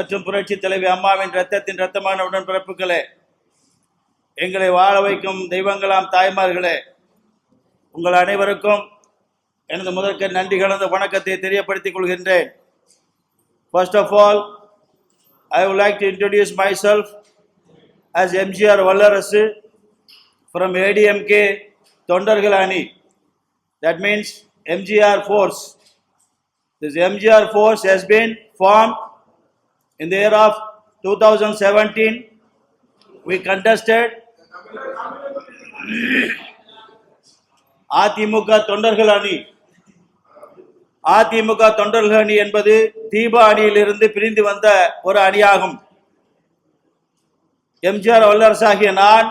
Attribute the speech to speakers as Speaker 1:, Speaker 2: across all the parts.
Speaker 1: மற்றும் புரட்சி தலைவி அம்மாவின் ரத்தத்தின் ரத்தமான உடன்பிறப்புகளே எங்களை வாழ வைக்கும் தெய்வங்களாம் தாய்மார்களே உங்கள் அனைவருக்கும் எனது முதற்க நன்றி கலந்த வணக்கத்தை தெரியப்படுத்திக் கொள்கின்றேன். First of all I like to introduce myself as MGR Vallarasu from ADMK தொண்டர்கள் அணி that means MGR force this MGR force has been form in the year of 2017 we contested ADMK தொண்டர்கள் அணி. அதிமுக தொண்டர்கள் அணி என்பது தீபா அணியிலிருந்து பிரிந்து வந்த ஒரு அணியாகும். எம்ஜிஆர் வல்லரசாகிய நான்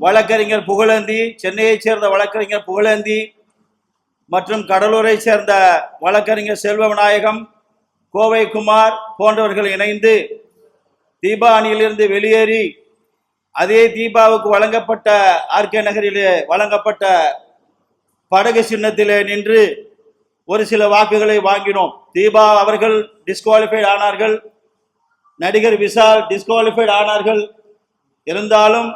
Speaker 1: வழக்கறிஞர் புகழேந்தி சென்னையைச் சேர்ந்த வழக்கறிஞர் புகழேந்தி மற்றும் கடலூரை சேர்ந்த வழக்கறிஞர் செல்வ விநாயகம் கோவை குமார் போன்றவர்கள் இணைந்து தீபா அணியிலிருந்து வெளியேறி அதே தீபாவுக்கு வழங்கப்பட்ட ஆர்கே நகரிலே வழங்கப்பட்ட படகு சின்னத்திலே நின்று ஒரு சில வாக்குகளை வாங்கினோம். தீபா அவர்கள் டிஸ்குவாலிஃபைட் ஆனார்கள். நடிகர் விஷால் டிஸ்குவாலிஃபைட் ஆனார்கள். இருந்தாலும்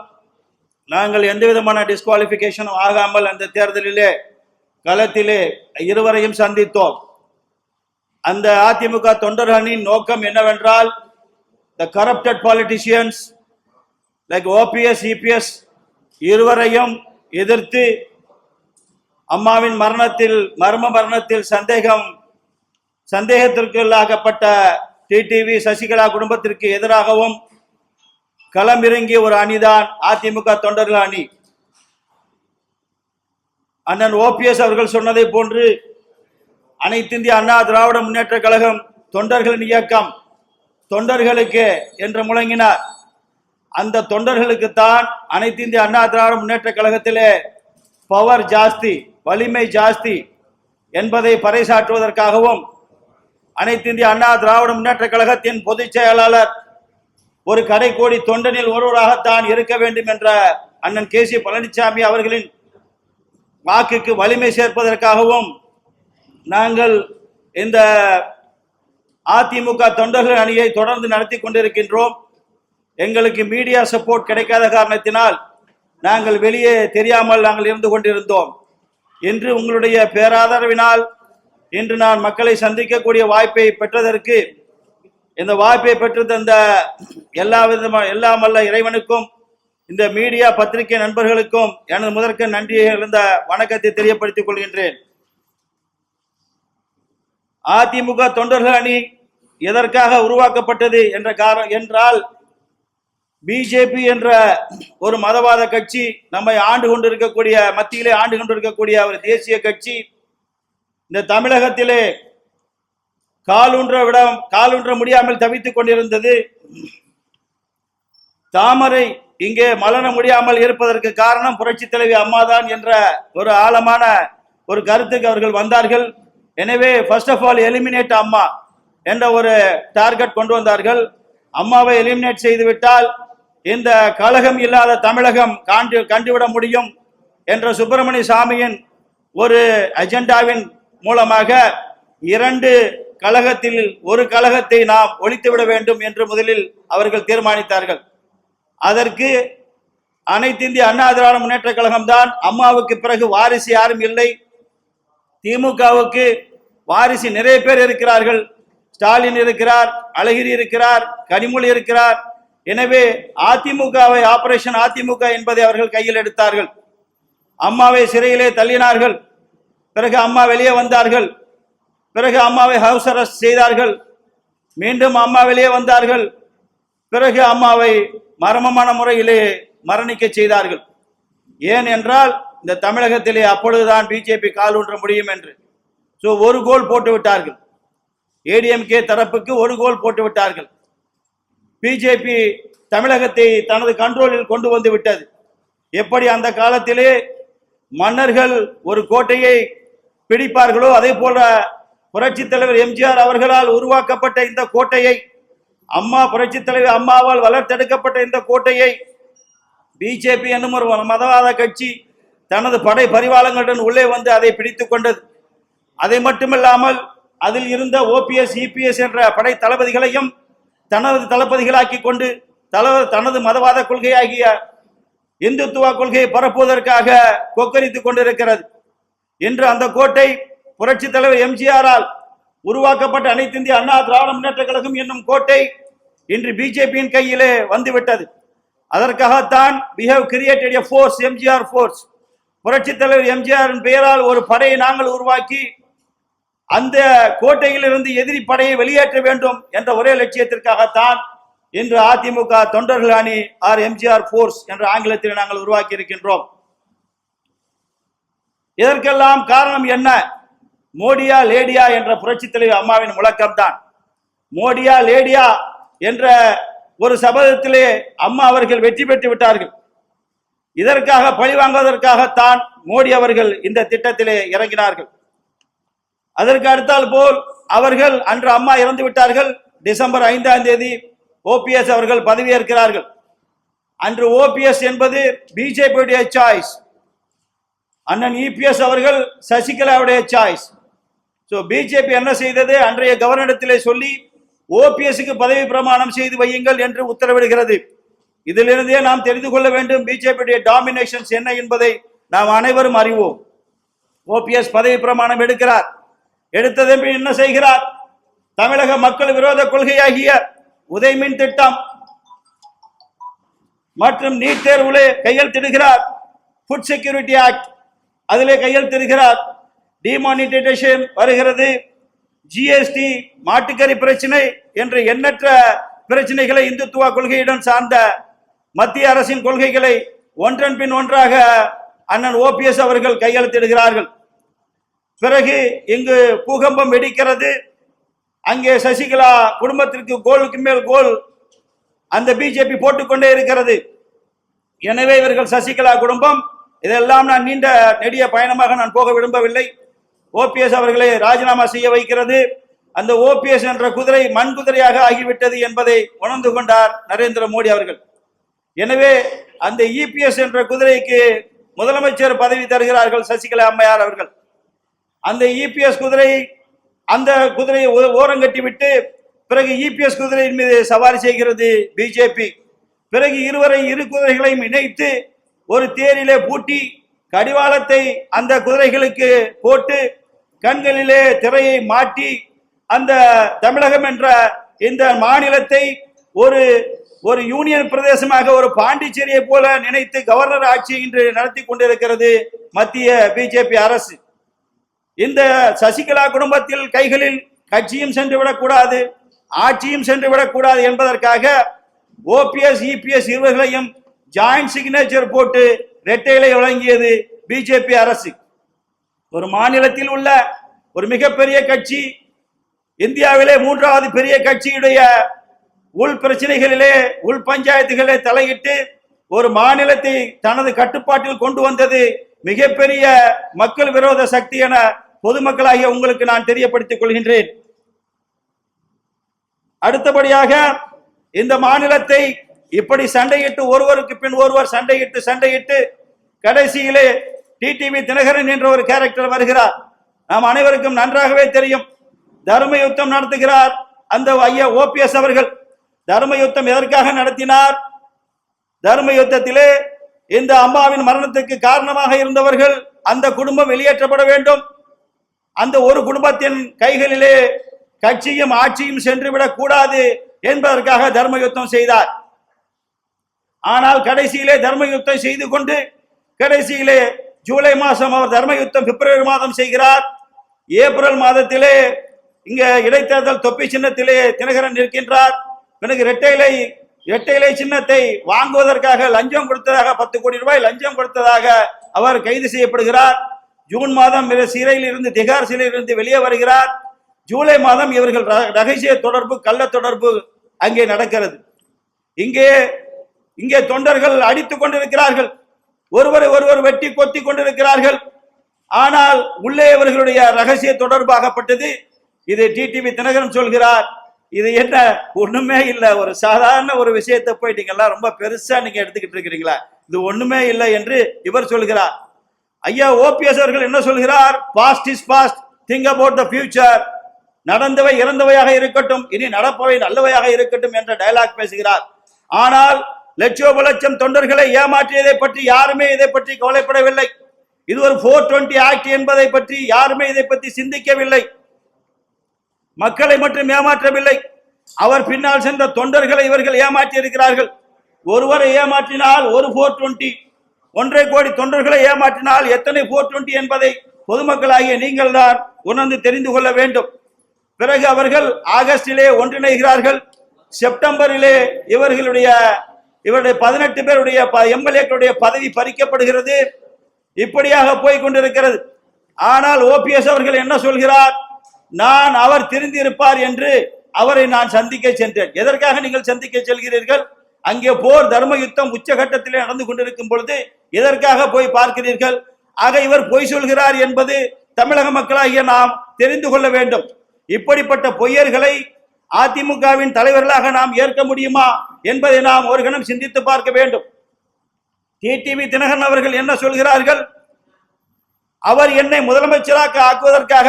Speaker 1: நாங்கள் எந்த விதமான டிஸ்குவாலிஃபிகேஷனும் ஆகாமல் அந்த தேர்தலிலே களத்திலே இருவரையும் சந்தித்தோம். அந்த அதிமுக தொண்டர் அணியின் நோக்கம் என்னவென்றால் the corrupted politicians like OPS EPS இருவரையும் எதிர்த்து அம்மாவின் மரணத்தில் மர்ம மரணத்தில் சந்தேகம் சந்தேகத்திற்குள்ளாகப்பட்ட டிடிவி சசிகலா குடும்பத்திற்கு எதிராகவும் களமிறங்கிய ஒரு அணிதான் அதிமுக தொண்டர்கள் அணி. அண்ணன் ஓபிஎஸ் அவர்கள் சொன்னதை போன்று அனைத்து இந்திய அண்ணா திராவிட முன்னேற்ற கழகம் தொண்டர்களின் இயக்கம் தொண்டர்களுக்கு என்று முழங்கினார். அந்த தொண்டர்களுக்கு தான் அனைத்து இந்திய அண்ணா திராவிட முன்னேற்ற கழகத்திலே பவர் ஜாஸ்தி வலிமை ஜாஸ்தி என்பதை பறைசாற்றுவதற்காகவும் அனைத்து இந்திய அண்ணா திராவிட முன்னேற்ற கழகத்தின் பொதுச் செயலாளர் ஒரு கடைக்கோடி தொண்டனில் ஒருவராகத்தான் இருக்க வேண்டும் என்ற அண்ணன் கே சி பழனிசாமி அவர்களின் வாக்குக்கு வலிமை சேர்ப்பதற்காகவும் நாங்கள் இந்த அதிமுக தொண்டர்கள் அணியை தொடர்ந்து நடத்தி கொண்டிருக்கின்றோம். எங்களுக்கு மீடியா சப்போர்ட் கிடைக்காத காரணத்தினால் நாங்கள் வெளியே தெரியாமல் நாங்கள் இருந்து கொண்டிருந்தோம். இன்று உங்களுடைய பேராதரவினால் இன்று நான் மக்களை சந்திக்கக்கூடிய வாய்ப்பை பெற்றதற்கு இந்த வாய்ப்பை பெற்று தந்த எல்லா விதமான எல்லாம் வல்ல இறைவனுக்கும் இந்த மீடியா பத்திரிகை நண்பர்களுக்கும் எனது முதற்க நன்றியை இருந்த வணக்கத்தை தெரியப்படுத்திக் கொள்கின்றேன். அதிமுக தொண்டர்கள் அணி எதற்காக உருவாக்கப்பட்டது என்ற காரணம் என்றால் பிஜேபி என்ற ஒரு மதவாத கட்சி நம்மை ஆண்டு கொண்டிருக்கக்கூடிய மத்தியிலே ஆண்டு கொண்டிருக்கக்கூடிய ஒரு தேசிய கட்சி இந்த தமிழகத்திலே காலூன்ற விட காலூன்ற முடியாமல் தவித்துக் கொண்டிருந்தது. தாமரை இங்கே மலர முடியாமல் இருப்பதற்கு காரணம் புரட்சி தலைவி அம்மாதான் என்ற ஒரு ஆழமான ஒரு கருத்துக்கு அவர்கள் வந்தார்கள். எனவே ஃபர்ஸ்ட் ஆஃப் ஆல் எலிமினேட் அம்மா என்ற ஒரு டார்கெட் கொண்டு வந்தார்கள். அம்மாவை எலிமினேட் செய்துவிட்டால் இந்த கழகம் இல்லாத தமிழகம் காண்டு கண்டுவிட முடியும் என்ற சுப்பிரமணிய சாமியின் ஒரு அஜெண்டாவின் மூலமாக இரண்டு கழகத்தில் ஒரு கழகத்தை நாம் ஒழித்துவிட வேண்டும் என்று முதலில் அவர்கள் தீர்மானித்தார்கள். அதற்கு அனைத்து இந்திய அண்ணா திராவிட முன்னேற்ற கழகம் தான் அம்மாவுக்கு பிறகு வாரிசு யாரும் இல்லை. திமுகவுக்கு வாரிசு நிறைய பேர் இருக்கிறார்கள். ஸ்டாலின் இருக்கிறார் அழகிரி இருக்கிறார் கனிமொழி இருக்கிறார். எனவே அதிமுகவை ஆபரேஷன் அதிமுக என்பதை அவர்கள் கையில் எடுத்தார்கள். அம்மாவை சிறையிலே தள்ளினார்கள். பிறகு அம்மா வெளியே வந்தார்கள். பிறகு அம்மாவை ஹவுஸ் அரெஸ்ட் செய்தார்கள். மீண்டும் அம்மா வெளியே வந்தார்கள். பிறகு அம்மாவை மர்மமான முறையிலே மரணிக்க செய்தார்கள். ஏன் என்றால் இந்த தமிழகத்திலே அப்பொழுதுதான் பிஜேபி கால் ஊன்ற முடியும் என்று. ஸோ ஒரு கோல் போட்டு விட்டார்கள். ஏடிஎம்கே தரப்புக்கு ஒரு கோல் போட்டு விட்டார்கள். பிஜேபி தமிழகத்தை தனது கண்ட்ரோலில் கொண்டு வந்து விட்டது. எப்படி அந்த காலத்திலே மன்னர்கள் ஒரு கோட்டையை பிடிப்பார்களோ அதே போல புரட்சி தலைவர் எம்ஜிஆர் அவர்களால் உருவாக்கப்பட்ட இந்த கோட்டையை அம்மா புரட்சி தலைவர் அம்மாவால் வளர்த்தெடுக்கப்பட்ட இந்த கோட்டையை பிஜேபி என்னும் ஒரு மதவாத கட்சி தனது படை பரிவாளங்களுடன் உள்ளே வந்து அதை பிடித்து கொண்டது. அதை மட்டுமில்லாமல் அதில் இருந்த ஓபிஎஸ் இபிஎஸ் என்ற படை தளபதிகளையும் தனது தளபதிகளாக்கி கொண்டு தல தனது மதவாத கொள்கையாகிய இந்துத்துவ கொள்கையை பரப்புவதற்காக கொக்கரித்துக் கொண்டிருக்கிறது. இன்று அந்த கோட்டை புரட்சி தலைவர் எம்ஜிஆரால் உருவாக்கப்பட்ட அனைத்து இந்திய அண்ணா திராவிட முன்னேற்ற கழகம் என்னும் கோட்டை இன்று பிஜேபியின் கையிலே வந்துவிட்டது. அதற்காகத்தான் we have created a force MGR force புரட்சி தலைவர் எம்ஜிஆரின் பெயரால் ஒரு படையை நாங்கள் உருவாக்கி அந்த கோட்டையிலிருந்து எதிரி படையை வெளியேற்ற வேண்டும் என்ற ஒரே லட்சியத்திற்காகத்தான் இன்று அதிமுக தொண்டர்கள் அணி ஆர் எம்ஜிஆர் ஃபோர்ஸ் என்ற ஆங்கிலத்தில் நாங்கள் உருவாக்கி இருக்கின்றோம். இதற்கெல்லாம் காரணம் என்ன? மோடியா லேடியா என்ற புரட்சி தலைவர் அம்மாவின் முழக்கம்தான். மோடியா லேடியா என்ற ஒரு சபதத்திலே அம்மா அவர்கள் வெற்றி பெற்று விட்டார்கள். இதற்காக பழிவாங்குவதற்காகத்தான் மோடி அவர்கள் இந்த திட்டத்திலே இறங்கினார்கள். அதற்கு அடுத்தால் போல் அவர்கள் அன்று அம்மா இறந்து விட்டார்கள். டிசம்பர் ஐந்தாம் தேதி ஓபிஎஸ் அவர்கள் பதவியேற்கிறார்கள். அன்று ஓபிஎஸ் என்பது பிஜேபியுடைய சாய்ஸ் அண்ணன் இபிஎஸ் அவர்கள் சசிகலாவுடைய சாய்ஸ் ஸோ பிஜேபி என்ன செய்தது? அன்றைய கவர்னரிடத்திலே சொல்லி ஓபிஎஸ்க்கு பதவி பிரமாணம் செய்து வையுங்கள் என்று உத்தரவிடுகிறது. இதிலிருந்தே நாம் தெரிந்து கொள்ள வேண்டும் பிஜேபியுடைய டாமினேஷன்ஸ் என்ன என்பதை நாம் அனைவரும் அறிவோம். ஓபிஎஸ் பதவி பிரமாணம் எடுக்கிறார். எடுத்ததன் பின் என்ன செய்கிறார்? தமிழக மக்கள் விரோத கொள்கையாகிய உதயமின் திட்டம் மற்றும் நீட் தேர்வுலே கையெழுத்திடுகிறார். ஃபுட் செக்யூரிட்டி ஆக்ட் அதிலே கையெழுத்திடுகிறார். டிமானிட்டைசேஷன் வருகிறது. ஜிஎஸ்டி மாட்டுக்கறி பிரச்சனை என்ற எண்ணற்ற பிரச்சனைகளை இந்துத்துவ கொள்கையுடன் சார்ந்த மத்திய அரசின் கொள்கைகளை ஒன்றன் பின் ஒன்றாக அண்ணன் ஓபிஎஸ் அவர்கள் கையெழுத்திடுகிறார்கள். பிறகு இங்கு பூகம்பம் வெடிக்கிறது. அங்கே சசிகலா குடும்பத்திற்கு கோலுக்கு மேல் கோல் அந்த பிஜேபி போட்டுக்கொண்டே இருக்கிறது. எனவே இவர்கள் சசிகலா குடும்பம். இதெல்லாம் நான் நீண்ட நெடிய பயணமாக நான் போக விரும்பவில்லை. ஓபிஎஸ் அவர்களை ராஜினாமா செய்ய வைக்கிறது. அந்த ஓபிஎஸ் என்ற குதிரை மண் குதிரையாக ஆகிவிட்டது என்பதை உணர்ந்து கொண்டார் நரேந்திர மோடி அவர்கள். எனவே அந்த இபிஎஸ் என்ற குதிரைக்கு முதலமைச்சர் பதவி தருகிறார்கள் சசிகலா அம்மையார் அவர்கள். அந்த இபிஎஸ் குதிரை அந்த குதிரையை ஓ- ஓரங்கட்டி விட்டு பிறகு இபிஎஸ் குதிரையின் மீது சவாரி செய்கிறது பிஜேபி பிறகு இருவரை இரு குதிரைகளையும் இணைத்து ஒரு தேரிலே பூட்டி கடிவாளத்தை அந்த குதிரைகளுக்கு போட்டு கண்களிலே திரையை மாட்டி அந்த தமிழகம் என்ற இந்த மாநிலத்தை ஒரு ஒரு யூனியன் பிரதேசமாக ஒரு பாண்டிச்சேரியை போல நினைத்து கவர்னர் ஆட்சி இன்று நடத்தி கொண்டிருக்கிறது மத்திய பிஜேபி அரசு. இந்த சசிகலா குடும்பத்தில் கைகளில் கட்சியும் சென்று விடக்கூடாது ஆட்சியும் சென்று விடக்கூடாது என்பதற்காக ஓபிஎஸ் இபிஎஸ் இருவர்களையும் ஜாயிண்ட் சிக்னேச்சர் போட்டு ரெட்டையிலை வழங்கியது பிஜேபி அரசு. ஒரு மாநிலத்தில் உள்ள ஒரு மிகப்பெரிய கட்சி இந்தியாவிலே மூன்றாவது பெரிய கட்சியுடைய உள் பிரச்சனைகளிலே உள் பஞ்சாயத்துகளிலே தலையிட்டு ஒரு மாநிலத்தை தனது கட்டுப்பாட்டில் கொண்டு வந்தது மிகப்பெரிய மக்கள் விரோத சக்தி என பொதுமக்களாகிய உங்களுக்கு நான் தெரியப்படுத்திக் கொள்கின்றேன். அடுத்தபடியாக இந்த மாநிலத்தை இப்படி சண்டையிட்டு ஒருவருக்கு பின் ஒருவர் சண்டையிட்டு சண்டையிட்டு கடைசியிலே டிடிவி தினகரன் என்ற ஒரு கேரக்டர் வருகிறார். நாம் அனைவருக்கும் நன்றாகவே தெரியும். தர்ம யுத்தம் நடத்துகிறார் அந்த ஐயா ஓபிஎஸ் அவர்கள். தர்ம யுத்தம் எதற்காக நடத்தினார்? தர்ம யுத்தத்திலே இந்த அம்மாவின் மரணத்துக்கு காரணமாக இருந்தவர்கள் அந்த குடும்பம் வெளியேற்றப்பட வேண்டும். அந்த ஒரு குடும்பத்தின் கைகளிலே கட்சியும் ஆட்சியும் சென்றுவிடக் கூடாது என்பதற்காக தர்ம யுத்தம் செய்தார். ஆனால் கடைசியிலே தர்ம யுத்தம் செய்து கொண்டு கடைசியிலே ஜூலை மாதம் அவர் தர்ம யுத்தம் பிப்ரவரி மாதம் செய்கிறார். ஏப்ரல் மாதத்திலே இங்க இடைத்தேர்தல் தொப்பி சின்னத்திலே தினகரன் நிற்கின்றார். பிறகு இரட்டைலை இரட்டைலை சின்னத்தை வாங்குவதற்காக லஞ்சம் கொடுத்ததாக பத்து கோடி ரூபாய் லஞ்சம் கொடுத்ததாக அவர் கைது செய்யப்படுகிறார். ஜூன் மாதம் சிறையில் இருந்து திகார் சிறையில் இருந்து வெளியே வருகிறார். ஜூலை மாதம் இவர்கள் ரகசிய தொடர்பு கள்ள தொடர்பு அங்கே நடக்கிறது. இங்கே இங்கே தொண்டர்கள் அடித்துக் கொண்டிருக்கிறார்கள். ஒருவரை ஒருவர் வெட்டி கொத்தி கொண்டிருக்கிறார்கள். ஆனால் உள்ளே இவர்களுடைய ரகசிய தொடர்பாகப்பட்டது. இது டிடிவி தினகரன் சொல்கிறார். இது என்ன? ஒண்ணுமே இல்லை. ஒரு சாதாரண ஒரு விஷயத்தை போய் நீங்க எல்லாம் ரொம்ப பெருசா நீங்க எடுத்துக்கிட்டு இருக்கிறீங்களா? இது ஒண்ணுமே இல்லை என்று இவர் சொல்கிறார். ஐயா ஓபிஎஸ் அவர்கள் என்ன சொல்கிறார்? Past is past think about the future நடந்தவை இறந்தவையாக இருக்கட்டும். இனி நடப்பவை நல்லவையாக இருக்கட்டும் என்ற டயலாக் பேசுகிறார். ஆனால் லட்சோப லட்சம் தொண்டர்களை ஏமாற்றியதை பற்றி யாருமே இதை பற்றி கவலைப்படவில்லை. இது ஒரு போர் டுவெண்டி ஆக்ட் என்பதை பற்றி யாருமே இதை பற்றி சிந்திக்கவில்லை. மக்களை மட்டும் ஏமாற்றவில்லை. அவர் பின்னால் சென்ற தொண்டர்களை இவர்கள் ஏமாற்றி இருக்கிறார்கள் ஒருவரை ஏமாற்றினால் ஒரு போர் டுவெண்ட்டி ஒன்றரை கோடி தொண்டர்களை ஏமாற்றினால் எத்தனை போர் டுவெண்ட்டி என்பதை பொதுமக்களாகிய நீங்கள் தான் உணர்ந்து தெரிந்து கொள்ள வேண்டும். பிறகு அவர்கள் ஆகஸ்டிலே ஒன்றிணைகிறார்கள். செப்டம்பரிலே இவர்களுடைய இவருடைய பதினெட்டு பேருடைய எம்எல்ஏக்களுடைய பதவி பறிக்கப்படுகிறது. இப்படியாக போய் கொண்டிருக்கிறது. ஆனால் ஓபிஎஸ் அவர்கள் என்ன சொல்கிறார்? நான் அவர் திருந்திருப்பார் என்று அவரை நான் சந்திக்க சென்றேன். எதற்காக நீங்கள் சந்திக்க செல்கிறீர்கள்? அங்கே போர் தர்ம யுத்தம் உச்சகட்டத்திலே நடந்து கொண்டிருக்கும் பொழுது எதற்காக போய் பார்க்கிறீர்கள்? ஆக இவர் பொய் சொல்கிறார் என்பது தமிழக மக்களாகிய நாம் தெரிந்து கொள்ள வேண்டும். இப்படிப்பட்ட பொய்யர்களை அதிமுகவின் தலைவர்களாக நாம் ஏற்க முடியுமா என்பதை நாம் ஒரு கணம் சிந்தித்து பார்க்க வேண்டும். டிடிவி தினகரன் அவர்கள் என்ன சொல்கிறார்கள்? அவர் என்னை முதலமைச்சராக ஆக்குவதற்காக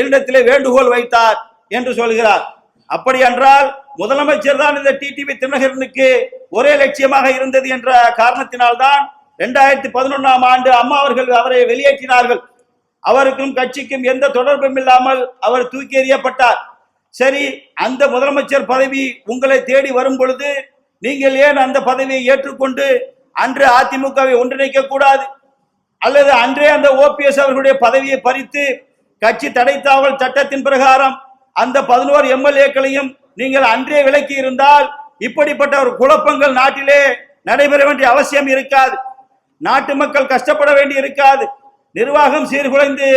Speaker 1: என்னிடத்திலே வேண்டுகோள் வைத்தார் என்று சொல்கிறார். அப்படி என்றால் முதலமைச்சர் தான் இந்த டிடிவி தினகரனுக்கு ஒரே லட்சியமாக இருந்தது என்ற காரணத்தினால்தான் இரண்டாயிரத்தி பதினொன்றாம் ஆண்டு அம்மா அவர்கள் அவரை வெளியேற்றினார்கள். அவருக்கும் கட்சிக்கும் எந்த தொடர்பும் இல்லாமல் அவர் தூக்கி எறியப்பட்டார். சரி அந்த முதலமைச்சர் பதவி உங்களை தேடி வரும் பொழுது நீங்கள் ஏன் அந்த பதவியை ஏற்றுக்கொண்டு அன்று அதிமுகவை ஒன்றிணைக்க கூடாது? அல்லது அன்றே அந்த ஓபிஎஸ் அவர்களுடைய பதவியை பறித்து கட்சி தடைத்தாவல் சட்டத்தின் பிரகாரம் அந்த பதினோரு எம்எல்ஏக்களையும் நீங்கள் அன்றே விலக்கி இருந்தால் இப்படிப்பட்ட ஒரு குழப்பங்கள் நாட்டிலே நடைபெற வேண்டிய அவசியம் இருக்காது. நாட்டு மக்கள் கஷ்டப்பட வேண்டி இருக்காது. நிர்வாகம் சீர்குலைந்து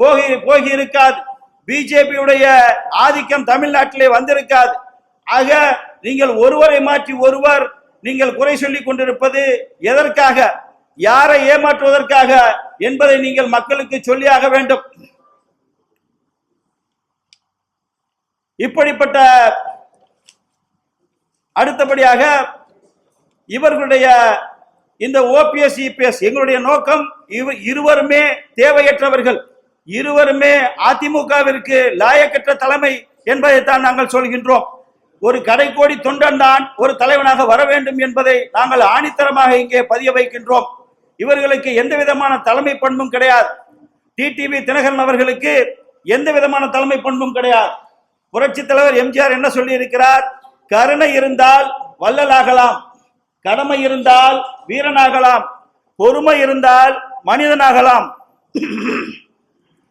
Speaker 1: போகி போகி இருக்காது. பிஜேபியுடைய ஆதிக்கம் தமிழ்நாட்டிலே வந்திருக்காது. ஆக நீங்கள் ஒருவரை மாற்றி ஒருவர் நீங்கள் குறை சொல்லி கொண்டிருப்பது எதற்காக? யாரை ஏமாற்றுவதற்காக என்பதை நீங்கள் மக்களுக்கு சொல்லியாக வேண்டும். இப்படிப்பட்ட அடுத்தபடியாக இவர்களுடைய இந்த ஓபிஎஸ் இபிஎஸ் எங்களுடைய நோக்கம் இவ- இருவருமே தேவையற்றவர்கள். இருவருமே அதிமுகவிற்கு லாயக்கற்ற தலைமை என்பதைத்தான் நாங்கள் சொல்கின்றோம். ஒரு கடைக்கோடி தொண்டன் தான் ஒரு தலைவனாக வர வேண்டும் என்பதை நாங்கள் ஆணித்தரமாக இங்கே பதிய வைக்கின்றோம். இவர்களுக்கு எந்த விதமான தலைமை பண்பும் கிடையாது. டிடிவி தினகரன் அவர்களுக்கு எந்த விதமான தலைமை பண்பும் கிடையாது. புரட்சி தலைவர் எம்ஜிஆர் என்ன சொல்லி இருக்கிறார் கருணை இருந்தால் வள்ளலாகலாம் கடமை இருந்தால் வீரனாகலாம் பொறுமை இருந்தால் மனிதனாகலாம்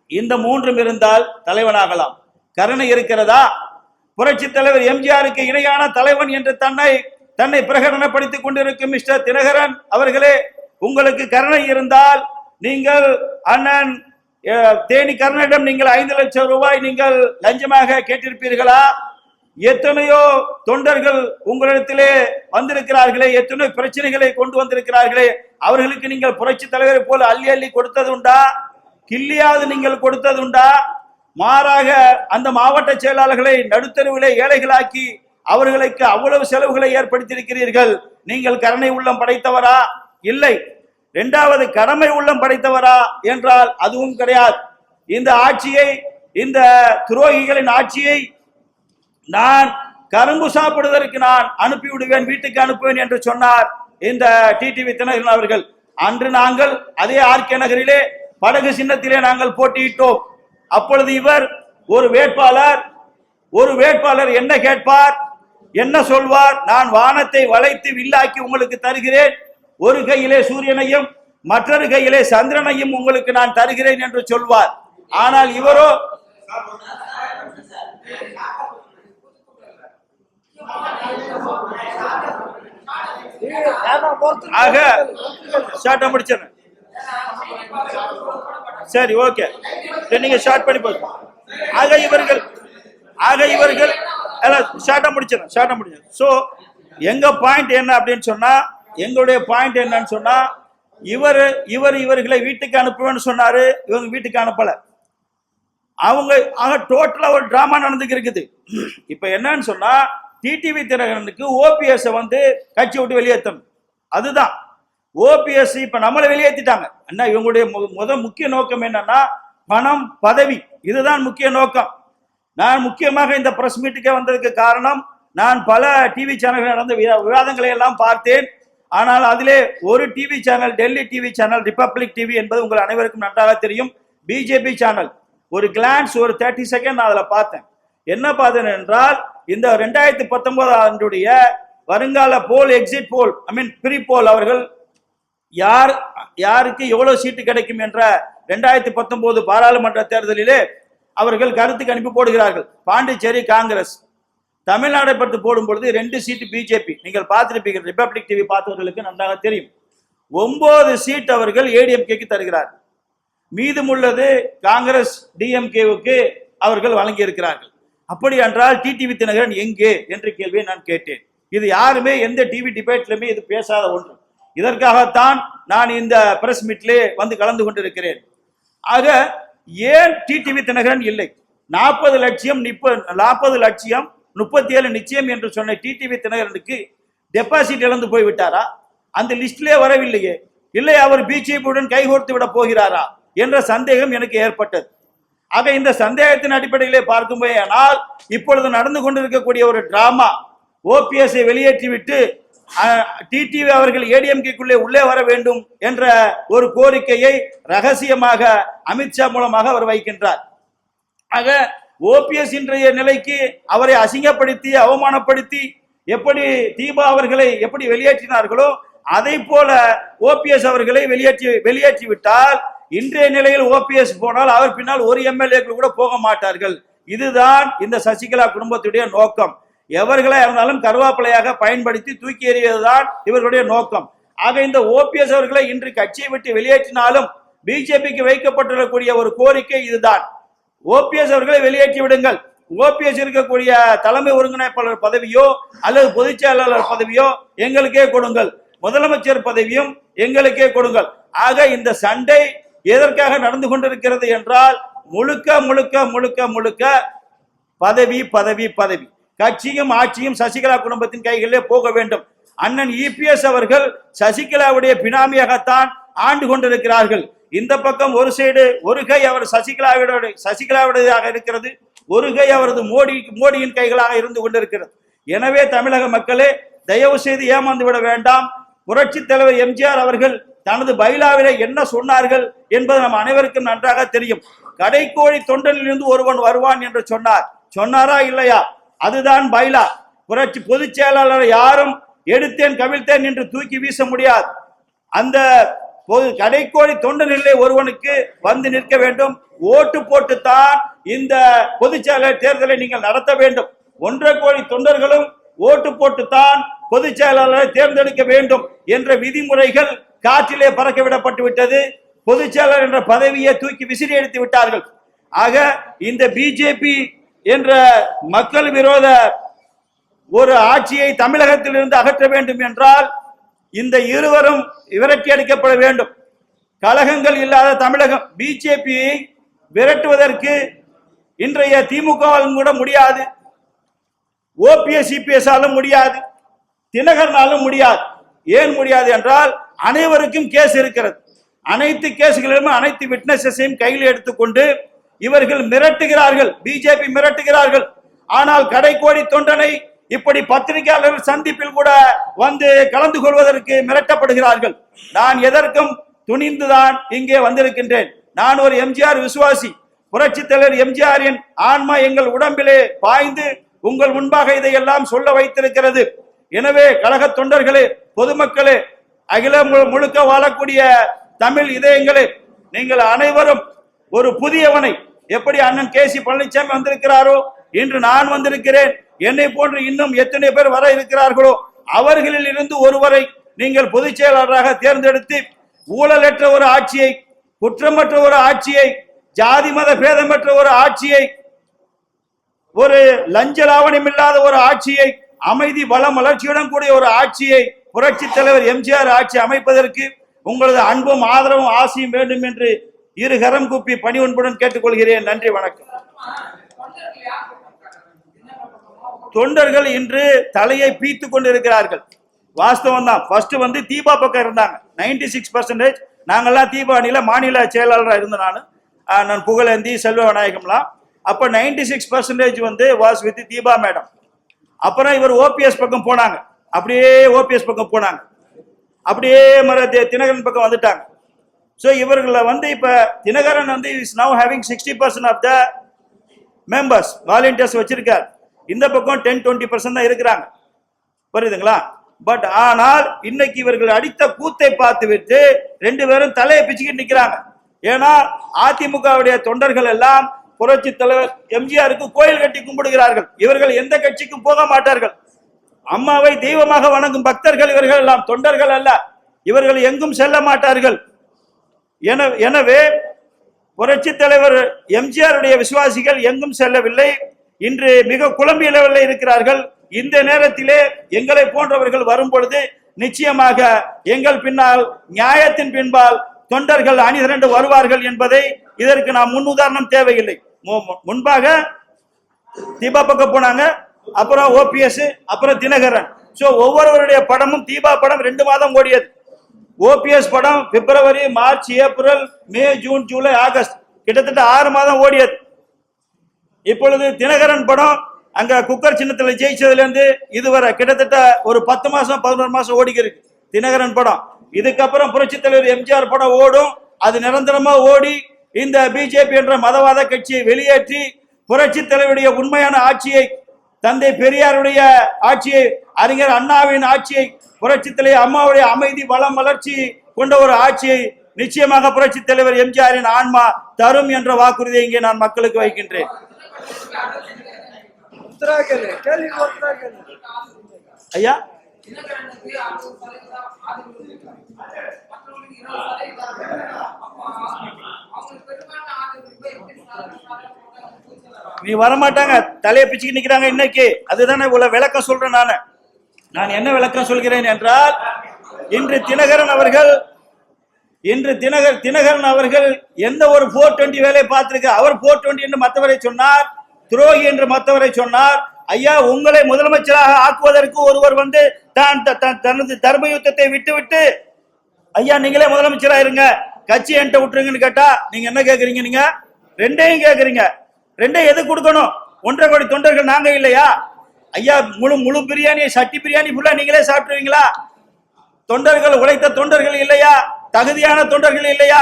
Speaker 1: இந்த மூன்றும் இருந்தால் தலைவனாகலாம் கருணை இருக்கிறதா? புரட்சி தலைவர் எம்ஜிஆருக்கு இணையான தலைவன் என்று தன்னை தன்னை பிரகடனப்படுத்திக் கொண்டிருக்கும் மிஸ்டர் தினகரன் அவர்களே உங்களுக்கு கருணை இருந்தால் நீங்கள் அண்ணன் தேனி கருணனிடம் நீங்கள் ஐந்து லட்சம் ரூபாய் நீங்கள் லஞ்சமாக கேட்டிருப்பீர்களா? எத்தனையோ தொண்டர்கள் உங்களிடத்திலே வந்திருக்கிறார்களே எத்தனையோ பிரச்சனைகளை கொண்டு வந்திருக்கிறார்களே அவர்களுக்கு நீங்கள் புரட்சி தலைவரை போல அள்ளி அள்ளி கொடுத்தது உண்டா? கிள்ளியாவது நீங்கள் கொடுத்தது உண்டா? மாறாக அந்த மாவட்ட செயலாளர்களை நடுத்தருவிலே ஏழைகளாக்கி அவர்களுக்கு அவ்வளவு செலவுகளை ஏற்படுத்தியிருக்கிறீர்கள். நீங்கள் கருணை உள்ளம் படைத்தவரா? இல்லை. இரண்டாவது கடமை உள்ளம் படைத்தவரா என்றால் அதுவும் கிடையாது. இந்த ஆட்சியை இந்த துரோகிகளின் ஆட்சியை நான் கரும்பு சாப்பிடுவதற்கு நான் அனுப்பிவிடுவேன் வீட்டுக்கு அனுப்புவேன் என்று சொன்னார் இந்த டிடிவி தினகரன் அவர்கள். அன்று நாங்கள் அதே ஆர்கே நகரிலே படகு சின்னத்திலே நாங்கள் போட்டியிட்டோம். அப்பொழுது இவர் ஒரு வேட்பாளர் ஒரு வேட்பாளர் என்ன கேட்பார் என்ன சொல்வார் நான் வானத்தை வளைத்து வில்லாக்கி உங்களுக்கு தருகிறேன். ஒரு கையிலே சூரியனையும் மற்றொரு கையிலே சந்திரனையும் உங்களுக்கு நான் தருகிறேன் என்று சொல்வார். ஆனால் இவரோ ஆக ஷார்ட்டா முடிச்சிடறேன். சரி ஓகே சரி நீங்க ஷார்ட் பண்ணி போதும் ஆக இவர்கள் ஆக இவர்கள் ஷார்ட்டா முடிச்சிடறேன் ஷார்ட்டா முடிச்சிடறேன். ஸோ எங்க பாயிண்ட் என்ன அப்படின்னு சொன்னா எங்களுடைய பாயிண்ட் என்னன்னு சொன்னா இவர் இவர் இவர்களை வீட்டுக்கு அனுப்புவேன்னு சொன்னாரு இவங்க வீட்டுக்கு அனுப்பல. அவங்க ஆக டோட்டலா ஒரு டிராமா நடந்துக்கு இருக்குது. இப்ப என்னன்னு சொன்னா டிடிவி திரகனுக்கு ஓபிஎஸ் வந்து கட்சி விட்டு வெளியேற்றணும் அதுதான். ஓபிஎஸ் இப்ப நம்மளை வெளியேற்றிட்டாங்க அண்ணா இவங்களுடைய மு- முத முக்கிய நோக்கம் என்னன்னா பணம் பதவி. இதுதான் முக்கிய நோக்கம். நான் முக்கியமாக இந்த பிரஸ் மீட்டுக்கே வந்ததுக்கு காரணம் நான் பல டிவி சேனல்கள் நடந்த விவாதங்களை எல்லாம் பார்த்தேன். ஆனால் அதிலே ஒரு TV channel Delhi TV channel Republic TV என்பது உங்கள் அனைவருக்கும் நன்றாக தெரியும். பிஜேபி சேனல் ஒரு கிளான்ஸ் ஒரு தேர்ட்டி செகண்ட் நான் அதில் பார்த்தேன். என்ன பார்த்தேன் என்றால் இந்த ரெண்டாயிரத்தி பத்தொன்பது ஆண்டுடைய வருங்கால போல் எக்ஸிட் போல் ஐ மீன் ப்ரீ போல் அவர்கள் யார் யாருக்கு எவ்வளவு சீட்டு கிடைக்கும் என்ற ரெண்டாயிரத்தி பத்தொன்பது பாராளுமன்ற தேர்தலிலே அவர்கள் கருத்துக்கு அனுப்பி போடுகிறார்கள். பாண்டிச்சேரி காங்கிரஸ். தமிழ்நாடை பற்றி போடும் பொழுது ரெண்டு சீட்டு பிஜேபி நீங்கள் பார்த்திருப்பீங்க ரிப்பப்ளிக் டிவி பார்த்தவர்களுக்கு நன்றாக தெரியும். ஒன்பது சீட் அவர்கள் ஏடிஎம்கேக்கு தருகிறார். மீதமுள்ளது காங்கிரஸ் டிஎம்கேவுக்கு அவர்கள் வழங்கி இருக்கிறார்கள் அப்படி என்றால் டிடிவி தினகரன் எங்கே என்ற கேள்வியை நான் கேட்டேன். இது யாருமே எந்த டிவி டிபேட்லுமே இது பேசாத ஒன்று. இதற்காகத்தான் நான் இந்த பிரஸ் மீட்லே வந்து கலந்து கொண்டிருக்கிறேன். ஆக ஏன் டிடிவி தினகரன் இல்லை? நாற்பது லட்சியம் நிப்ப நாற்பது லட்சியம் முப்பத்தி ஏழு நிச்சயம் என்று சொன்ன டிடிவி தினகரனுக்கு டெபாசிட் இழந்து போய் விட்டாரா அந்த லிஸ்ட்லேயே வரவில்லையே. இல்லை அவர் பிஜேபியுடன் கைகோர்த்து விட போகிறாரா? என்ற சந்தேகம் எனக்கு ஏற்பட்டது. ஆக இந்த சந்தேகத்தின் அடிப்படையிலே பார்க்கும்போதேனால் இப்பொழுது நடந்து கொண்டிருக்கக்கூடிய ஒரு டிராமா ஓபிஎஸ்ஐ வெளியேற்றிவிட்டு டிடிவி அவர்கள் ஏடிஎம்கேக்குள்ளே உள்ளே வர வேண்டும் என்ற ஒரு கோரிக்கையை ரகசியமாக அமித்ஷா மூலமாக அவர் வைக்கின்றார். ஆக ஓபிஎஸ் இன்றைய நிலைக்கு அவரை அசிங்கப்படுத்தி அவமானப்படுத்தி எப்படி தீபா அவர்களை எப்படி வெளியேற்றினார்களோ அதை போல ஓபிஎஸ் அவர்களை வெளியேற்றி வெளியேற்றி விட்டால் இன்றைய நிலையில் ஓபிஎஸ் போனால் அவர் பின்னால் ஒரு எம்எல்ஏக்கள் கூட போக மாட்டார்கள். இதுதான் இந்த சசிகலா குடும்பத்துடைய நோக்கம். எவர்களா இருந்தாலும் கருவாப்பிலையாக பயன்படுத்தி தூக்கி எறிவதுதான் இவர்களுடைய நோக்கம். ஆக இந்த ஓபிஎஸ் அவர்களை இன்று கட்சியை விட்டு வெளியேற்றினாலும் பிஜேபிக்கு வைக்கப்பட்டிருக்கக்கூடிய ஒரு கோரிக்கை இதுதான். ஓபிஎஸ் அவர்களை வெளியேற்றி விடுங்கள். ஓபிஎஸ் இருக்கக்கூடிய தலைமை ஒருங்கிணைப்பாளர் பதவியோ அல்லது பொதுச் செயலாளர் பதவியோ எங்களுக்கே கொடுங்கள். முதலமைச்சர் பதவியும் எங்களுக்கே கொடுங்கள். ஆக இந்த சண்டை எதற்காக நடந்து கொண்டிருக்கிறது என்றால் முழுக்க முழுக்க முழுக்க முழுக்க பதவி பதவி பதவி. கட்சியும் ஆட்சியும் சசிகலா குடும்பத்தின் கைகளிலே போக வேண்டும். அண்ணன் இபிஎஸ் அவர்கள் சசிகலாவுடைய பினாமியாகத்தான் ஆண்டு கொண்டிருக்கிறார்கள். இந்த பக்கம் ஒரு சைடு ஒரு கை அவர் சசிகலாவிட சசிகலாவிடையாக இருக்கிறது. ஒரு கை அவரது மோடி மோடியின் கைகளாக இருந்து கொண்டிருக்கிறது. எனவே தமிழக மக்களே தயவு செய்து ஏமாந்து விட வேண்டாம். புரட்சி தலைவர் எம்ஜிஆர் அவர்கள் தனது பைலாவிலே என்ன சொன்னார்கள் என்பது நம் அனைவருக்கும் நன்றாக தெரியும். கடைக்கோழி தொண்டனிலிருந்து ஒருவன் வருவான் என்று சொன்னார். சொன்னாரா இல்லையா? அதுதான் பைலா. புரட்சி பொதுச் செயலாளர் யாரும் எடுத்தேன் கவிழ்த்தேன் என்று தூக்கி வீச முடியாது. அந்த பொது தொண்ட நிலை ஒருவனுக்கு வந்து நிற்க வேண்டும். ஓட்டு போட்டுத்தான் இந்த பொதுச் செயலாளர் தேர்தலை நீங்கள் நடத்த வேண்டும். ஒன்றரை கோடி தொண்டர்களும் ஓட்டு போட்டுத்தான் பொதுச் செயலாளரை தேர்ந்தெடுக்க வேண்டும் என்ற விதிமுறைகள் காற்றிலே பறக்க விடப்பட்டு விட்டது. பொதுச் செயலாளர் என்ற பதவியை தூக்கி விசிறி எடுத்து விட்டார்கள். ஆக இந்த பிஜேபி என்ற மக்கள் விரோத ஒரு ஆட்சியை தமிழகத்திலிருந்து அகற்ற வேண்டும் என்றால் இந்த இருவரும் விரட்டி அடிக்கப்பட வேண்டும். கழகங்கள் இல்லாத தமிழகம் பிஜேபியை விரட்டுவதற்கு இன்றைய திமுகவாலும் கூட முடியாது. ஓபிஎஸ் சிபிஎஸ் ஆலும் முடியாது. தினகரனாலும் முடியாது. ஏன் முடியாது என்றால் அனைவருக்கும் கேஸ் இருக்கிறது. அனைத்து கேஸ்களிலும் அனைத்து விட்னஸஸையும் கையில் எடுத்துக்கொண்டு இவர்கள் மிரட்டுகிறார்கள். பிஜேபி மிரட்டுகிறார்கள். ஆனால் கடைக்கோடி தொண்டனை இப்படி பத்திரிகையாளர்கள் சந்திப்பில் கூட வந்து கலந்து கொள்வதற்கு மிரட்டப்படுகிறார்கள். நான் எதற்கும் துணிந்துதான் இங்கே வந்திருக்கின்றேன். நான் ஒரு எம்ஜிஆர் விசுவாசி. புரட்சி தலைவர் எம்ஜிஆரின் ஆன்மா எங்கள் உடம்பிலே பாய்ந்து உங்கள் முன்பாக இதையெல்லாம் சொல்ல வைத்திருக்கிறது. எனவே கழக தொண்டர்களே பொதுமக்களே அகில முழுக்க வாழக்கூடிய தமிழ் இதயங்களே நீங்கள் அனைவரும் ஒரு புதியவனை எப்படி அண்ணன் கே சி பழனிசாமி வந்திருக்கிறாரோ இன்று நான் வந்திருக்கிறேன். என்னை போன்று இன்னும் எத்தனை பேர் வர இருக்கிறார்களோ அவர்களில் இருந்து ஒருவரை நீங்கள் பொதுச் செயலாளராக தேர்ந்தெடுத்து ஊழலற்ற ஒரு ஆட்சியை குற்றமற்ற ஒரு ஆட்சியை ஜாதி மத பேதமற்ற ஒரு ஆட்சியை ஒரு லஞ்ச லாவணம் இல்லாத ஒரு ஆட்சியை அமைதி வளம் வளர்ச்சியுடன் கூடிய ஒரு ஆட்சியை புரட்சி தலைவர் எம்ஜிஆர் ஆட்சி அமைப்பதற்கு உங்களது அன்பும் ஆதரவும் ஆசையும் வேண்டும் என்று இரு கரம் கூப்பி பணிவன்புடன் கேட்டுக்கொள்கிறேன். நன்றி வணக்கம். தொண்டர்கள் இன்று தலையை பீத்து கொண்டிருக்கிறார்கள். வாஸ்தவம் தான் ஃபர்ஸ்ட் வந்து தீபா பக்கம் இருந்தாங்க. 96% சிக்ஸ் பர்சன்டேஜ் நாங்கள்லாம் தீபாவணியில் மாநில செயலாளராக இருந்த நான். நான் புகழேந்தி செல்வ விநாயகம்லாம். அப்போ நைன்டி சிக்ஸ் பர்சன்டேஜ் வந்து வாஸ் வித் தீபா மேடம். அப்புறம் இவர் ஓபிஎஸ் பக்கம் போனாங்க. அப்படியே ஓபிஎஸ் பக்கம் போனாங்க. அப்படியே மர தி- தினகரன் பக்கம் வந்துட்டாங்க. ஸோ இவர்களை வந்து இப்போ தினகரன் வந்து is now having sixty percent of the members volunteers வச்சிருக்கார். இந்த பக்கம் டென் டுவெண்ட்டி பர்சன்ட் தான் இருக்கிறாங்க. புரியுதுங்களா? பட் ஆனால் இன்னைக்கு இவர்கள் அடித்த கூத்தை பார்த்து விட்டு ரெண்டு பேரும் தலையை பிச்சுக்கிட்டு நிற்கிறாங்க ஏன்னா அதிமுகவுடைய தொண்டர்கள் எல்லாம் புரட்சி தலைவர் எம்ஜிஆருக்கு கோயில் கட்டி கும்பிடுகிறார்கள். இவர்கள் எந்த கட்சிக்கும் போக மாட்டார்கள். அம்மாவை தெய்வமாக வணங்கும் பக்தர்கள் இவர்கள் எல்லாம் தொண்டர்கள் அல்ல. இவர்கள் எங்கும் செல்ல மாட்டார்கள். என- எனவே புரட்சி தலைவர் எம்ஜிஆருடைய விசுவாசிகள் எங்கும் செல்லவில்லை. இன்று மிக குழம்பிய லெவலில் இருக்கிறார்கள். இந்த நேரத்திலே எங்களை போன்றவர்கள் வரும் பொழுது நிச்சயமாக எங்கள் பின்னால் நியாயத்தின் பின்பால் தொண்டர்கள் அணிதிரண்டு வருவார்கள் என்பதை இதற்கு நாம் முன் உதாரணம் தேவையில்லை. மு- மு- முன்பாக தீபா பக்கம் போனாங்க அப்புறம் ஓபிஎஸ் அப்புறம் தினகரன். சோ ஒவ்வொருவருடைய படமும் தீபா படம் ரெண்டு மாதம் ஓடியது. ஓபிஎஸ் படம் February March April May June July August. கிட்டத்தட்ட ஆறு மாதம் ஓடியது. இப்பொழுது தினகரன் படம் அங்க குக்கர் சின்னத்துல ஜெயிச்சதுல இருந்து இதுவரை கிட்டத்தட்ட ஒரு பத்து மாசம் பதினோரு மாசம் ஓடிக்கிருக்கு தினகரன் படம். இதுக்கப்புறம் புரட்சி தலைவர் எம்ஜிஆர் படம் ஓடும். அது நிரந்தரமா ஓடி இந்த பிஜேபி என்ற மதவாத கட்சியை வெளியேற்றி புரட்சி தலைவருடைய உண்மையான ஆட்சியை தந்தை பெரியாருடைய ஆட்சியை அறிஞர் அண்ணாவின் ஆட்சியை புரட்சி தலைவர் அம்மாவுடைய அமைதி வளம் வளர்ச்சி கொண்ட ஒரு ஆட்சியை நிச்சயமாக புரட்சி தலைவர் எம்ஜிஆரின் ஆன்மா தரும் என்ற வாக்குறுதியை இங்கே நான் மக்களுக்கு வைக்கின்றேன். ஐயா? நீ வரமாட்டாங்க. தலையை பிச்சுக்கு நிக்கிறாங்க இன்னைக்கு. அதுதானே உள்ள விளக்கம் சொல்றேன் நானு. நான் என்ன விளக்கம் சொல்கிறேன் என்றால் இன்று தினகரன் அவர்கள் இன்று தினகர் தினகரன் அவர்கள் எந்த ஒரு போர் டுவெண்டி வேலையை பார்த்திருக்க அவர் போர் டுவெண்டி என்று மற்றவரை சொன்னார் துரோகி என்று மற்றவரை சொன்னார் ஐயா உங்களை முதலமைச்சராக ஆக்குவதற்கு ஒருவர் வந்து தான் த- தனது தர்ம யுத்தத்தை விட்டுவிட்டு ஐயா நீங்களே முதலமைச்சராக இருங்க கட்சி என்கிட்ட விட்டுருங்கன்னு கேட்டா நீங்க என்ன கேட்குறீங்க நீங்க? ரெண்டையும் கேட்குறீங்க ரெண்டையும் எது கொடுக்கணும்? ஒன்றரை கோடி தொண்டர்கள் நாங்க இல்லையா? ஐயா முழு முழு பிரியாணி சட்டி பிரியாணி ஃபுல்லா நீங்களே சாப்பிடுவீங்களா? தொண்டர்கள் உழைத்த தொண்டர்கள் இல்லையா? தகுதியான தொண்டர்கள் இல்லையா?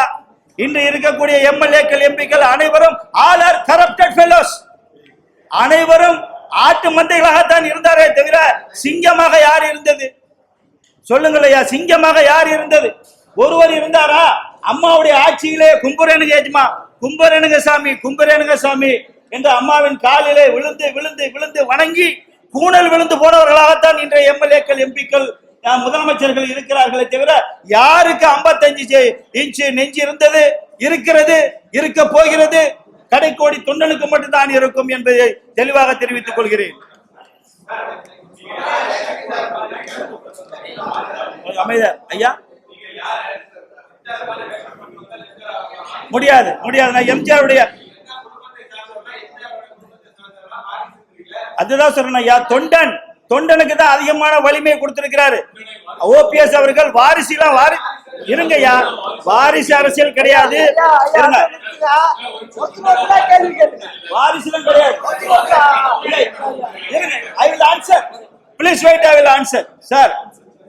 Speaker 1: இன்று இருக்கக்கூடிய எம்எல்ஏக்கள் எம்பிக்கள் அனைவரும் ஆல் ஆர் கரப்டட் ஃபெலோஸ் அனைவரும் ஆட்டு மந்தைகளாகத்தான் இருந்தாரே தவிர சிங்கமாக யார் இருந்தது? சொல்லுங்கள் ஐயா சிங்கமாக யார் இருந்தது? ஒருவர் இருந்தாரா? அம்மாவுடைய ஆட்சியிலே கும்புரேனுங்க ஏஜ்மா கும்பரேனுங்க சாமி கும்பரேனுங்க சாமி என்று அம்மாவின் காலிலே விழுந்து விழுந்து விழுந்து வணங்கி கூணல் விழுந்து போனவர்களாகத்தான் இன்றைய எம்எல்ஏக்கள் எம்பிக்கள் முதலமைச்சர்கள் இருக்கிறார்களே தவிர யாருக்கு 55 இன்ச்சு நெஞ்சு இருந்தது? இருக்கிறது இருக்க போகிறது. கடைக்கோடி தொண்டனுக்கு மட்டும்தான் இருக்கும் என்பதை தெளிவாக தெரிவித்துக் கொள்கிறேன். அமைத ஐயா? முடியாது முடியாது. நான் எம்ஜிஆருடைய அதுதான் சொல்றேன் ஐயா. தொண்டன் தொண்டனுக்கு தான் அதிகமான வலிமையை கொடுத்திருக்கிறாரு. ஓபிஎஸ் அவர்கள் வாரிசுலாம் வாரி இருங்கய்யா. வாரிசு அரசியல் கிடையாது. இருங்க. கிடையாது. I will answer please wait I will answer sir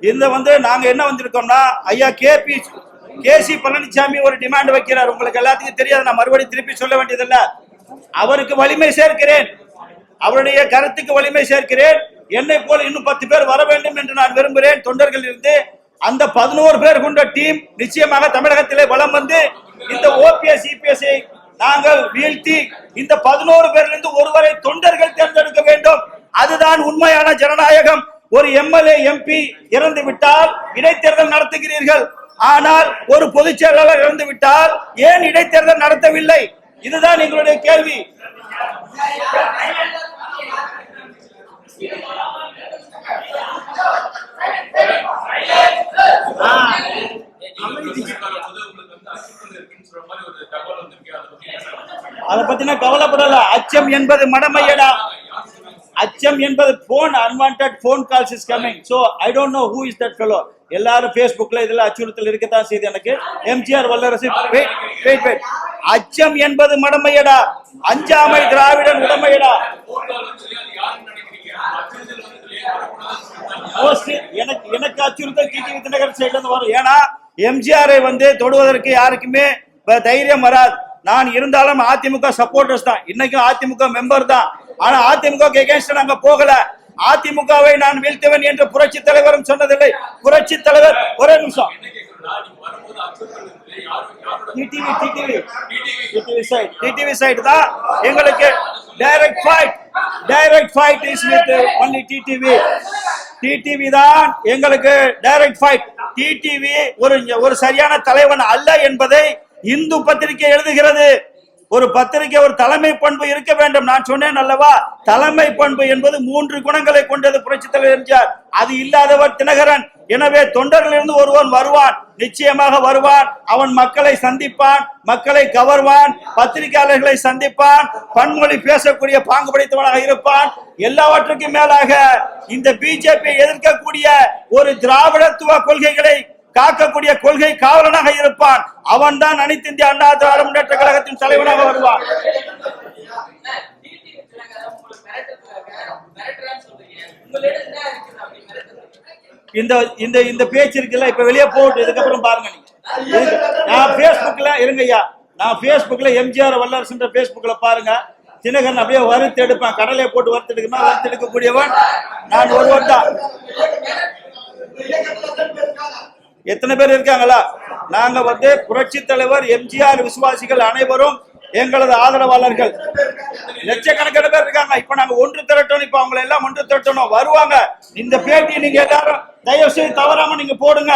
Speaker 1: இந்த வந்து நாங்க என்ன வந்திருக்கோம்னா ஐயா கேபி கேசி பழனிசாமி ஒரு டிமாண்ட் வைக்கிறார். உங்களுக்கு எல்லாத்துக்கும் தெரியாது. நான் மறுபடியும் திருப்பி சொல்ல வேண்டியதில்லை. அவருக்கு வலிமை சேர்க்கிறேன். அவருடைய கருத்துக்கு வலிமை சேர்க்கிறேன். என்னை போல இன்னும் பத்து பேர் வர வேண்டும் என்று நான் விரும்புகிறேன். தொண்டர்கள் இருந்து அந்த பதினோரு பேர் கொண்ட டீம் நிச்சயமாக தமிழகத்திலே வலம் வந்து இந்த ஓபிஎஸ் இபிஎஸ் நாங்கள் வீழ்த்தி இந்த பதினோரு பேரிலிருந்து ஒருவரை தொண்டர்கள் தேர்ந்தெடுக்க வேண்டும். அதுதான் உண்மையான ஜனநாயகம். ஒரு எம்எல்ஏ எம்பி இறந்து விட்டால் இடைத்தேர்தல் நடத்துகிறீர்கள். ஆனால் ஒரு பொதுச் செயலாளர் இறந்து விட்டால் ஏன் இடைத்தேர்தல் நடத்தவில்லை? இதுதான் எங்களுடைய கேள்வி. அதை பத்தின கவலைப்படல அச்சம் என்பது மடமையடா. அச்சம் என்பது phone unwanted phone calls is coming so I don't know who is that fellow எல்லாரும் Facebookல இதுல அச்சுறுத்தல் இருக்கத்தான் செய்து எனக்கு. எம்ஜிஆர் வல்லரசு அச்சம் என்பது மடமையடா. அஞ்சாமை திராவிடன் உடமையடா. மோஸ்ட்லி எனக்கு எனக்கு அச்சுறுத்தல் டிடிவி வித்நகர் சைடுல இருந்து வரும். ஏன்னா எம்ஜிஆரை வந்து தொடுவதற்கு யாருக்குமே தைரியம் வராது. நான் இருந்தாலும் அதிமுக சப்போர்டர்ஸ் தான். இன்னைக்கும் அதிமுக மெம்பர் தான். ஆனா அதிமுக எகேன்ஸ்ட் நாங்க போகல. அதிமுகவை நான் வீழ்த்துவேன் என்று புரட்சி தலைவரும் சொன்னதில்லை. புரட்சி தலைவர் ஒரே நிமிஷம். டிடிவி டிடிவி டிடிவி சைடு டிடிவி சைடு தான் எங்களுக்கு direct fight direct fight is with only TTV TTV தான் எங்களுக்கு டைரக்ட் ஃபைட் டிடிவி ஒரு ஒரு சரியான தலைவன் அல்ல என்பதை இந்து பத்திரிகை எழுதுகிறது. ஒரு பத்திரிகை ஒரு தலைமை பண்பு இருக்க வேண்டும். நான் சொன்னேன் அல்லவா? தலைமை பண்பு என்பது மூன்று குணங்களை கொண்டது புரட்சி தலைவர் எம்ஜிஆர். அது இல்லாதவர் தினகரன். எனவே தொண்டர்களிலிருந்து ஒருவன் வருவான் நிச்சயமாக வருவான். அவன் மக்களை சந்திப்பான் மக்களை கவர்வான் பத்திரிகையாளர்களை சந்திப்பான் பன்மொழி பேசக்கூடிய பாங்கு படைத்தவனாக இருப்பான். எல்லாவற்றுக்கும் மேலாக இந்த பிஜேபி எதிர்க்கக்கூடிய ஒரு திராவிடத்துவ கொள்கைகளை காக்கக்கூடிய கொள்கை காவலனாக இருப்பான். அவன் தான் அனைத்து இந்திய அண்ணா திராவிட முன்னேற்ற கழகத்தின் தலைவனாக வருவான். இந்த இந்த இந்த பேச்சு இருக்குல்ல இப்ப வெளியே போட்டு இதுக்கப்புறம் பாருங்க நீங்க. நான் பேஸ்புக்ல இருங்க ஐயா நான் பேஸ்புக்ல எம்ஜிஆர் வல்லரசுன்ற பேஸ்புக்ல பாருங்க. தினகரன் அப்படியே வறுத்து எடுப்பேன். கடலையை போட்டு வறுத்து எடுக்குமா? வறுத்து எடுக்கக்கூடியவன் நான் ஒருவன் தான். எத்தனை பேர் இருக்காங்களா? நாங்க வந்து புரட்சி தலைவர் எம்ஜிஆர் விசுவாசிகள் அனைவரும் எங்களது ஆதரவாளர்கள். லட்சக்கணக்கான பேர் இருக்காங்க. இப்ப நாங்க ஒன்று திரட்டணும். இப்ப அவங்களை எல்லாம் ஒன்று திரட்டணும். வருவாங்க. இந்த பேட்டி நீங்க எல்லாரும் தயவு செய்து தவறாம நீங்க போடுங்க.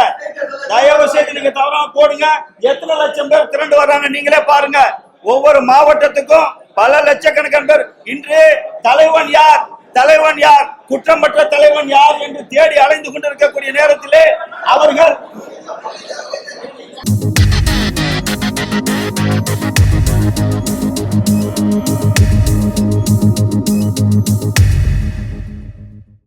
Speaker 1: தயவு செய்து நீங்க தவறாம போடுங்க. எத்தனை லட்சம் பேர் திரண்டு வர்றாங்க நீங்களே பாருங்க. ஒவ்வொரு மாவட்டத்துக்கும் பல லட்சக்கணக்கான பேர். இன்று தலைவன் யார்? தலைவன் யார்? குற்றமற்ற தலைவன் யார் என்று தேடி அலைந்து கொண்டிருக்கக்கூடிய நேரத்திலே அவர்கள்